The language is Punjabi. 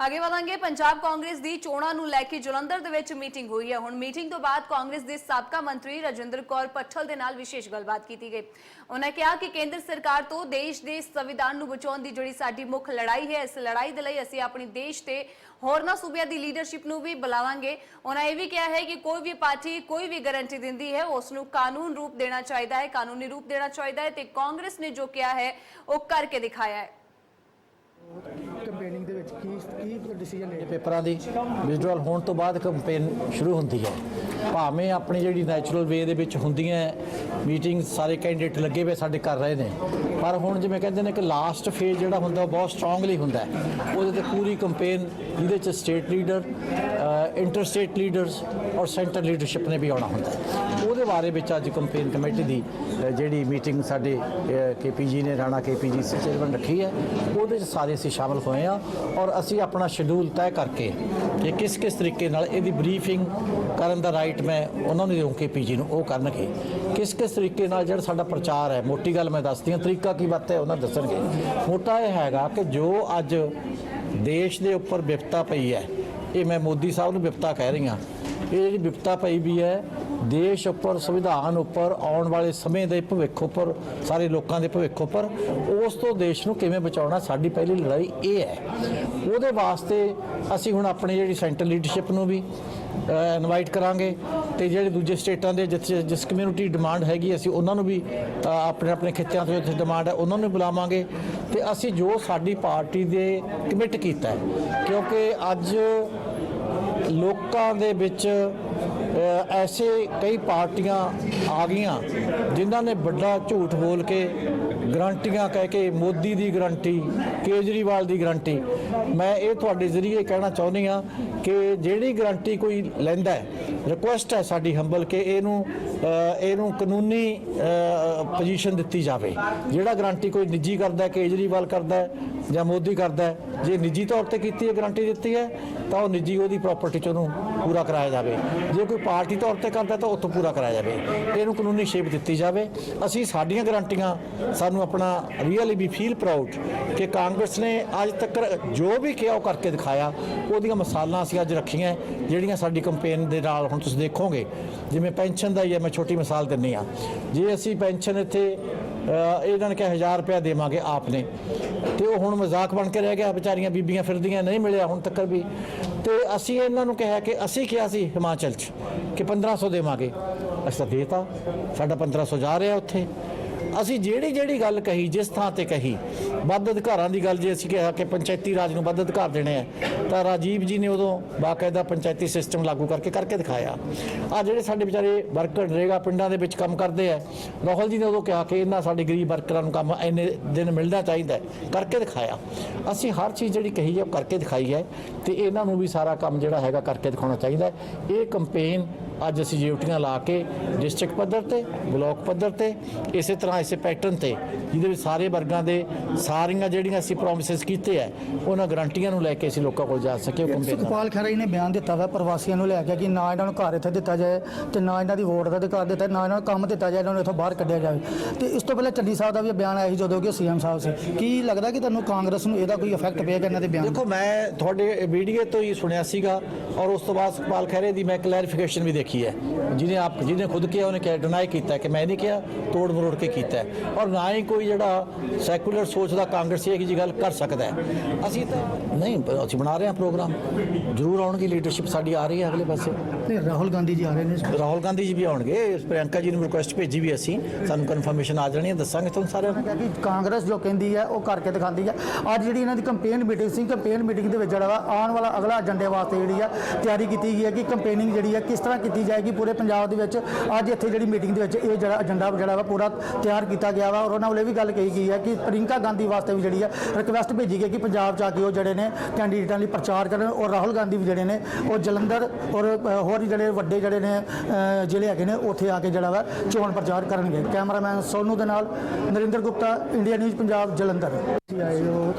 ਅੱਗੇ ਵਧਾਂਗੇ। ਪੰਜਾਬ ਕਾਂਗਰਸ ਦੀ ਚੋਣਾਂ ਨੂੰ ਲੈ ਕੇ ਜਲੰਧਰ ਦੇ ਵਿੱਚ ਮੀਟਿੰਗ ਹੋਈ ਹੈ। ਹੁਣ ਮੀਟਿੰਗ ਤੋਂ ਬਾਅਦ ਕਾਂਗਰਸ ਦੇ ਸਾਬਕਾ ਮੰਤਰੀ ਰਜਿੰਦਰ ਕੌਰ ਪੱਠਲ ਦੇ ਨਾਲ ਵਿਸ਼ੇਸ਼ ਗੱਲਬਾਤ ਕੀਤੀ ਗਈ। ਉਹਨਾਂ ਕਿਹਾ ਕਿ ਕੇਂਦਰ ਸਰਕਾਰ ਤੋਂ ਦੇਸ਼ ਦੇ ਸੰਵਿਧਾਨ ਨੂੰ ਬਚਾਉਣ ਦੀ ਜਿਹੜੀ ਸਾਡੀ ਮੁੱਖ ਲੜਾਈ ਹੈ, ਇਸ ਲੜਾਈ ਦੇ ਲਈ ਅਸੀਂ ਆਪਣੇ ਦੇਸ਼ ਤੇ ਹੋਰਨਾਂ ਸੂਬਿਆਂ ਦੀ ਲੀਡਰਸ਼ਿਪ ਨੂੰ ਵੀ ਬੁਲਾਵਾਂਗੇ। ਉਹਨਾਂ ਇਹ ਵੀ ਕਿਹਾ ਹੈ ਕਿ ਕੋਈ ਵੀ ਪਾਰਟੀ ਕੋਈ ਵੀ ਗਾਰੰਟੀ ਦਿੰਦੀ ਹੈ, ਉਸ ਨੂੰ ਕਾਨੂੰਨ ਰੂਪ ਦੇਣਾ ਚਾਹੀਦਾ ਹੈ, ਕਾਨੂੰਨੀ ਰੂਪ ਦੇਣਾ ਚਾਹੀਦਾ ਹੈ ਤੇ ਕਾਂਗਰਸ ਨੇ ਜੋ ਕਿਹਾ ਹੈ, ਉਹ ਕਰਕੇ ਦਿਖਾਇਆ ਹੈ। ਵਿੱਚ ਕੀ ਕੀ ਡਿਸੀਜਨ ਲਿਆ ਪੇਪਰਾਂ ਦੀ ਵਿਜ਼ਡਰਲ ਹੋਣ ਤੋਂ ਬਾਅਦ ਕੰਪੇਨ ਸ਼ੁਰੂ ਹੁੰਦੀ ਹੈ। ਭਾਵੇਂ ਆਪਣੀ ਜਿਹੜੀ ਨੈਚੁਰਲ ਵੇ ਦੇ ਵਿੱਚ ਹੁੰਦੀਆਂ ਮੀਟਿੰਗ ਸਾਰੇ ਕੈਂਡੀਡੇਟ ਲੱਗੇ ਹੋਏ ਸਾਡੇ ਕਰ ਰਹੇ ਨੇ। ਪਰ ਹੁਣ ਜਿਵੇਂ ਕਹਿੰਦੇ ਨੇ ਕਿ ਲਾਸਟ ਫੇਜ਼ ਜਿਹੜਾ ਹੁੰਦਾ ਉਹ ਬਹੁਤ ਸਟਰੋਂਗਲੀ ਹੁੰਦਾ ਹੈ। ਉਹਦੇ ਤੇ ਪੂਰੀ ਕੰਪੇਨ ਜਿਹਦੇ ਚ state leader inter state leaders ਔਰ ਸੈਂਟਰ ਲੀਡਰਸ਼ਿਪ ਨੇ ਵੀ ਆਉਣਾ ਹੁੰਦਾ ਹੈ। ਉਹਦੇ ਬਾਰੇ ਵਿੱਚ ਅੱਜ ਕੰਪੇਨ ਕਮੇਟੀ ਦੀ ਜਿਹੜੀ ਮੀਟਿੰਗ ਸਾਡੇ ਕੇਪੀਜੀ ਨੇ, ਰਾਣਾ ਕੇਪੀਜੀ ਸੇ ਚੇਅਰਮੈਨ ਰੱਖੀ ਹੈ, ਉਹਦੇ ਚ ਸਾਰੇ ਅਸੀਂ ਸ਼ਾਮਲ ਹੋਏ ਆ ਔਰ ਅਸੀਂ ਆਪਣਾ ਸ਼ਡਿਊਲ ਤੈਅ ਕਰਕੇ ਕਿ ਕਿਸ ਕਿਸ ਤਰੀਕੇ ਨਾਲ ਇਹਦੀ ਬਰੀਫਿੰਗ ਕਰਨ ਦਾ ਰਾਈਟ ਮੈਂ ਉਹਨਾਂ ਨੂੰ ਦੇਉਂ ਕੇਪੀਜੀ ਨੂੰ, ਉਹ ਕਰਨਗੇ। ਕਿਸ ਕਿਸ ਤਰੀਕੇ ਨਾਲ ਜਿਹੜਾ ਸਾਡਾ ਪ੍ਰਚਾਰ ਹੈ? ਮੋਟੀ ਗੱਲ ਮੈਂ ਦੱਸਦੀ ਹਾਂ, ਤਰੀਕਾ ਕੀ ਬਾਤ ਹੈ, ਉਹਨਾਂ ਦੱਸਣਗੇ। ਮੋਟਾ ਇਹ ਹੈਗਾ ਕਿ ਜੋ ਅੱਜ ਦੇਸ਼ ਦੇ ਉੱਪਰ ਵਿਪਤਾ ਪਈ ਹੈ, ਇਹ ਮੈਂ ਮੋਦੀ ਸਾਹਿਬ ਨੂੰ ਵਿਪਤਾ ਕਹਿ ਰਹੀ ਹਾਂ, ਇਹ ਜਿਹੜੀ ਵਿਪਤਾ ਪਈ ਵੀ ਹੈ, ਦੇਸ਼ ਉੱਪਰ, ਸੰਵਿਧਾਨ ਉੱਪਰ, ਆਉਣ ਵਾਲੇ ਸਮੇਂ ਦੇ ਭਵਿੱਖ ਉੱਪਰ, ਸਾਰੇ ਲੋਕਾਂ ਦੇ ਭਵਿੱਖ ਉੱਪਰ, ਉਸ ਤੋਂ ਦੇਸ਼ ਨੂੰ ਕਿਵੇਂ ਬਚਾਉਣਾ, ਸਾਡੀ ਪਹਿਲੀ ਲੜਾਈ ਇਹ ਹੈ। ਉਹਦੇ ਵਾਸਤੇ ਅਸੀਂ ਹੁਣ ਆਪਣੀ ਜਿਹੜੀ ਸੈਂਟਰ ਲੀਡਰਸ਼ਿਪ ਨੂੰ ਵੀ ਇਨਵਾਈਟ ਕਰਾਂਗੇ ਤੇ ਜਿਹੜੇ ਦੂਜੇ ਸਟੇਟਾਂ ਦੇ ਜਿੱਥੇ ਜਿਸ ਕਮਿਊਨਿਟੀ ਡਿਮਾਂਡ ਹੈਗੀ, ਅਸੀਂ ਉਹਨਾਂ ਨੂੰ ਵੀ ਆਪਣੇ ਆਪਣੇ ਖਿੱਤਿਆਂ ਤੋਂ ਜਿੱਥੇ ਡਿਮਾਂਡ ਹੈ, ਉਹਨਾਂ ਨੂੰ ਬੁਲਾਵਾਂਗੇ ਤੇ ਅਸੀਂ ਜੋ ਸਾਡੀ ਪਾਰਟੀ ਦੇ ਕਮਿਟ ਕੀਤਾ ਹੈ, ਕਿਉਂਕਿ ਅੱਜ ਲੋਕਾਂ ਦੇ ਵਿੱਚ ਐਸੇ ਕਈ ਪਾਰਟੀਆਂ ਆ ਗਈਆਂ, ਜਿਨ੍ਹਾਂ ਨੇ ਵੱਡਾ ਝੂਠ ਬੋਲ ਕੇ ਗਰੰਟੀਆਂ ਕਹਿ ਕੇ ਮੋਦੀ ਦੀ ਗਰੰਟੀ, ਕੇਜਰੀਵਾਲ ਦੀ ਗਰੰਟੀ। ਮੈਂ ਇਹ ਤੁਹਾਡੇ ਜ਼ਰੀਏ ਕਹਿਣਾ ਚਾਹੁੰਦੀ ਆ ਕਿ ਜਿਹੜੀ ਗਰੰਟੀ ਕੋਈ ਲੈਂਦਾ ਹੈ ਰਿਕੁਐਸਟ ਹੈ ਸਾਡੀ ਹੰਬਲ ਕਿ ਇਹਨੂੰ ਇਹਨੂੰ ਕਾਨੂੰਨੀ ਪੋਜੀਸ਼ਨ ਦਿੱਤੀ ਜਾਵੇ। ਜਿਹੜਾ ਗਰੰਟੀ ਕੋਈ ਨਿੱਜੀ ਕਰਦਾ ਕੇਜਰੀਵਾਲ ਕਰਦਾ ਜਾਂ ਮੋਦੀ ਕਰਦਾ ਜੇ ਨਿੱਜੀ ਤੌਰ ਤੇ ਕੀਤੀ ਹੈ, ਗਰੰਟੀ ਦਿੱਤੀ ਹੈ, ਤਾਂ ਉਹ ਨਿੱਜੀ ਉਹਦੀ ਪ੍ਰਾਪਰਟੀ ਚ ਉਹਨੂੰ ਪੂਰਾ ਕਰਾਇਆ ਜਾਵੇ। ਜੇ ਕੋਈ ਪਾਰਟੀ ਤੌਰ ਤੇ ਕਰਦਾ ਤਾਂ ਉੱਥੋਂ ਪੂਰਾ ਕਰਾਇਆ ਜਾਵੇ। ਇਹਨੂੰ ਕਾਨੂੰਨੀ ਸ਼ੇਪ ਦਿੱਤੀ ਜਾਵੇ। ਅਸੀਂ ਸਾਡੀਆਂ ਗਰੰਟੀਆਂ ਸਾਨੂੰ ਆਪਣਾ ਰੀਅਲੀ ਵੀ ਫੀਲ ਪ੍ਰਾਊਡ ਕਿ ਕਾਂਗਰਸ ਨੇ ਅੱਜ ਤੱਕ ਜੋ ਵੀ ਕਿਹਾ ਉਹ ਕਰਕੇ ਦਿਖਾਇਆ। ਉਹਦੀਆਂ ਮਿਸਾਲਾਂ ਅਸੀਂ ਅੱਜ ਰੱਖੀਆਂ, ਜਿਹੜੀਆਂ ਸਾਡੀ ਕੰਪੇਨ ਦੇ ਨਾਲ ਹੁਣ ਤੁਸੀਂ ਦੇਖੋਗੇ। ਜਿਵੇਂ ਪੈਨਸ਼ਨ ਦਾ ਹੀ ਹੈ, ਮੈਂ ਛੋਟੀ ਮਿਸਾਲ ਦਿੰਨੀ ਆ। ਜੇ ਅਸੀਂ ਪੈਨਸ਼ਨ ਇੱਥੇ ਇਹਨਾਂ ਨੇ ਕਿਹਾ 1000 ਰੁਪਇਆ ਦੇਵਾਂਗੇ ਆਪ ਨੇ ਤੇ ਉਹ ਹੁਣ ਮਜ਼ਾਕ ਬਣ ਕੇ ਰਹਿ ਗਿਆ, ਵਿਚਾਰੀਆਂ ਬੀਬੀਆਂ ਫਿਰਦੀਆਂ, ਨਹੀਂ ਮਿਲਿਆ ਹੁਣ ਤੱਕ ਵੀ। ਤੇ ਅਸੀਂ ਇਹਨਾਂ ਨੂੰ ਕਿਹਾ ਕਿ ਅਸੀਂ ਕਿਹਾ ਸੀ ਹਿਮਾਚਲ 'ਚ ਕਿ 1500 ਦੇਵਾਂਗੇ। ਅਸੀਂ ਤਾਂ ਦੇਤਾ, ਸਾਡਾ 1500 ਜਾ ਰਿਹਾ ਉੱਥੇ। ਅਸੀਂ ਜਿਹੜੀ ਜਿਹੜੀ ਗੱਲ ਕਹੀ, ਜਿਸ ਥਾਂ ਤੇ ਕਹੀ ਵੱਧ ਅਧਿਕਾਰਾਂ ਦੀ ਗੱਲ ਜੇ ਅਸੀਂ ਕਿਹਾ ਕਿ ਪੰਚਾਇਤੀ ਰਾਜ ਨੂੰ ਵੱਧ ਅਧਿਕਾਰ ਦੇਣੇ ਆ, ਤਾਂ ਰਾਜੀਵ ਜੀ ਨੇ ਉਦੋਂ ਬਾਕਾਇਦਾ ਪੰਚਾਇਤੀ ਸਿਸਟਮ ਲਾਗੂ ਕਰਕੇ ਕਰਕੇ ਦਿਖਾਇਆ। ਆ ਜਿਹੜੇ ਸਾਡੇ ਵਿਚਾਰੇ ਵਰਕਰ ਨਰੇਗਾ ਪਿੰਡਾਂ ਦੇ ਵਿੱਚ ਕੰਮ ਕਰਦੇ ਆ ਰਾਹੁਲ ਜੀ ਨੇ ਉਦੋਂ ਕਿਹਾ ਕਿ ਇਹਨਾਂ ਸਾਡੇ ਗਰੀਬ ਵਰਕਰਾਂ ਨੂੰ ਕੰਮ ਇੰਨੇ ਦਿਨ ਮਿਲਣਾ ਚਾਹੀਦਾ ਕਰਕੇ ਦਿਖਾਇਆ। ਅਸੀਂ ਹਰ ਚੀਜ਼ ਜਿਹੜੀ ਕਹੀ ਹੈ ਉਹ ਕਰਕੇ ਦਿਖਾਈ ਹੈ ਤੇ ਇਹਨਾਂ ਨੂੰ ਵੀ ਸਾਰਾ ਕੰਮ ਜਿਹੜਾ ਹੈਗਾ ਕਰਕੇ ਦਿਖਾਉਣਾ ਚਾਹੀਦਾ ਇਹ ਕੰਪੇਨ ਅੱਜ ਅਸੀਂ ਡਿਊਟੀਆਂ ਲਾ ਕੇ ਡਿਸਟ੍ਰਿਕਟ ਪੱਧਰ ਤੇ ਬਲਾਕ ਪੱਧਰ ਤੇ ਇਸੇ ਤਰ੍ਹਾਂ ਇਸੇ ਪੈਟਰਨ ਤੇ ਜਿਹਦੇ ਵਿੱਚ ਸਾਰੇ ਵਰਗਾਂ ਦੇ ਸਾਰੀਆਂ ਜਿਹੜੀਆਂ ਅਸੀਂ ਪ੍ਰੋਮਿਸਸ ਕੀਤੇ ਆ ਉਹਨਾਂ ਗਰੰਟੀਆਂ ਨੂੰ ਲੈ ਕੇ ਅਸੀਂ ਲੋਕਾਂ ਕੋਲ ਜਾ ਸਕੇ ਉਹ ਕੰਪੇਨ ਸੁਖਪਾਲ ਖਹਿਰਾ ਜੀ ਨੇ ਬਿਆਨ ਦਿੱਤਾ ਵਾ ਪ੍ਰਵਾਸੀਆਂ ਨੂੰ ਲੈ ਕੇ ਕਿ ਨਾ ਇਹਨਾਂ ਨੂੰ ਘਰ ਇੱਥੇ ਦਿੱਤਾ ਜਾਏ ਤੇ ਨਾ ਇਹਨਾਂ ਦੀ ਵੋਟ ਦਾ ਅਧਿਕਾਰ ਦਿੱਤਾ ਨਾ ਇਹਨਾਂ ਨੂੰ ਕੰਮ ਦਿੱਤਾ ਜਾਏ ਇਹਨਾਂ ਨੂੰ ਇੱਥੋਂ ਬਾਹਰ ਕੱਢਿਆ ਜਾਵੇ। ਤੇ ਇਸ ਤੋਂ ਪਹਿਲਾਂ ਚੰਨੀ ਸਾਹਿਬ ਦਾ ਵੀ ਬਿਆਨ ਆਇਆ ਸੀ ਜਦੋਂ ਕਿ ਸੀਐਮ ਸਾਹਿਬ ਸੀ। ਕੀ ਲੱਗਦਾ ਕਿ ਤੁਹਾਨੂੰ ਕਾਂਗਰਸ ਨੂੰ ਇਹਦਾ ਕੋਈ ਇਫੈਕਟ ਪਏਗਾ ਇਹਨਾਂ ਦੇ ਬਿਆਨ? ਦੇਖੋ ਮੈਂ ਤੁਹਾਡੇ ਵੀਡੀਓ ਤੋਂ ਹੀ ਸੁਣਿਆ ਸੀਗਾ ਔਰ ਉਸ ਤੋਂ ਬਾਅਦ ਸੁਖਪਾਲ ਖਹਿਰੇ ਦੀ ਮੈਂ ਕਲੈਰੀਫਿਕੇਸ਼ਨ ਵੀ ਦੇਖੀ। ਹੈ। ਜਿਹਨੇ ਆਪ ਜਿਹਨੇ ਖੁਦ ਕਿਹਾ ਉਹਨੇ ਕਿਹਾ ਡਿਨਾਈ ਕੀਤਾ ਕਿ ਮੈਂ ਨਹੀਂ ਕਿਹਾ ਤੋੜ ਮਰੋੜ ਕੇ ਕੀਤਾ ਔਰ ਨਾ ਹੀ ਕੋਈ ਜਿਹੜਾ ਸੈਕੂਲਰ ਸੋਚ ਦਾ ਕਾਂਗਰਸੀ ਇਹ ਜੀ ਗੱਲ ਕਰ ਸਕਦਾ ਹੈ। ਅਸੀਂ ਤਾਂ ਨਹੀਂ ਅਸੀਂ ਬਣਾ ਰਹੇ ਹਾਂ ਪ੍ਰੋਗਰਾਮ। ਜ਼ਰੂਰ ਆਉਣਗੇ ਲੀਡਰਸ਼ਿਪ ਸਾਡੀ ਆ ਰਹੀ ਹੈ ਅਗਲੇ ਪਾਸੇ। ਨਹੀਂ ਰਾਹੁਲ ਗਾਂਧੀ ਜੀ ਆ ਰਹੇ ਨੇ ਰਾਹੁਲ ਗਾਂਧੀ ਜੀ ਵੀ ਆਉਣਗੇ। ਪ੍ਰਿਯੰਕਾ ਜੀ ਨੂੰ ਰਿਕੁਐਸਟ ਭੇਜੀ ਵੀ ਅਸੀਂ। ਸਾਨੂੰ ਕਨਫਰਮੇਸ਼ਨ ਆ ਜਾਣੀ ਹੈ ਦੱਸਾਂਗੇ ਤੁਹਾਨੂੰ ਸਾਰਿਆਂ ਨੂੰ। ਕਿ ਕਾਂਗਰਸ ਜੋ ਕਹਿੰਦੀ ਹੈ ਉਹ ਕਰਕੇ ਦਿਖਾਉਂਦੀ ਹੈ। ਅੱਜ ਜਿਹੜੀ ਇਹਨਾਂ ਦੀ ਕੰਪੇਨ ਮੀਟਿੰਗ ਸੀ ਕੰਪੇਨ ਮੀਟਿੰਗ ਦੇ ਵਿੱਚ ਜਿਹੜਾ ਆਉਣ ਵਾਲਾ ਅਗਲਾ ਏਜੰਡੇ ਵਾਸਤੇ ਜਿਹੜੀ ਆ ਤਿਆਰੀ ਕੀਤੀ ਗਈ ਹੈ ਕਿ ਕੰਪੇਨਿੰਗ ਜਿਹੜੀ ਹੈ ਕਿਸ ਤਰ੍ਹਾਂ ਕੀਤੀ ਜਾਏਗੀ ਪੂਰੇ ਪੰਜਾਬ ਦੇ ਵਿੱਚ। ਅੱਜ ਇੱਥੇ ਜਿਹੜੀ ਮੀਟਿੰਗ ਦੇ ਵਿੱਚ ਇਹ ਜਿਹੜਾ ਏਜੰਡਾ ਜਿਹੜਾ ਵਾ ਪੂਰਾ ਤਿਆਰ ਕੀਤਾ ਗਿਆ ਵਾ ਔਰ ਉਹਨਾਂ ਵੱਲੋਂ ਇਹ ਵੀ ਗੱਲ ਕਹੀ ਗਈ ਹੈ ਕਿ ਪ੍ਰਿੰਕਾ ਗਾਂਧੀ ਵਾਸਤੇ ਵੀ ਜਿਹੜੀ ਹੈ ਰਿਕਵੈਸਟ ਭੇਜੀ ਗਈ ਕਿ ਪੰਜਾਬ 'ਚ ਆ ਕੇ ਉਹ ਜਿਹੜੇ ਨੇ ਕੈਂਡੀਡੇਟਾਂ ਲਈ ਪ੍ਰਚਾਰ ਕਰਨ ਔਰ ਰਾਹੁਲ ਗਾਂਧੀ ਵੀ ਜਿਹੜੇ ਨੇ ਉਹ ਜਲੰਧਰ ਔਰ ਅ, ਹੋਰ ਜਿਹੜੇ ਵੱਡੇ ਜਿਹੜੇ ਨੇ ਜ਼ਿਲ੍ਹੇ ਹੈਗੇ ਨੇ ਉੱਥੇ ਆ ਕੇ ਜਿਹੜਾ ਵਾ ਚੋਣ ਪ੍ਰਚਾਰ ਕਰਨਗੇ। ਕੈਮਰਾਮੈਨ ਸੋਨੂ ਦੇ ਨਾਲ ਨਰਿੰਦਰ ਗੁਪਤਾ ਇੰਡੀਆ ਨਿਊਜ਼ ਪੰਜਾਬ ਜਲੰਧਰ। ਆਏ ਹੋ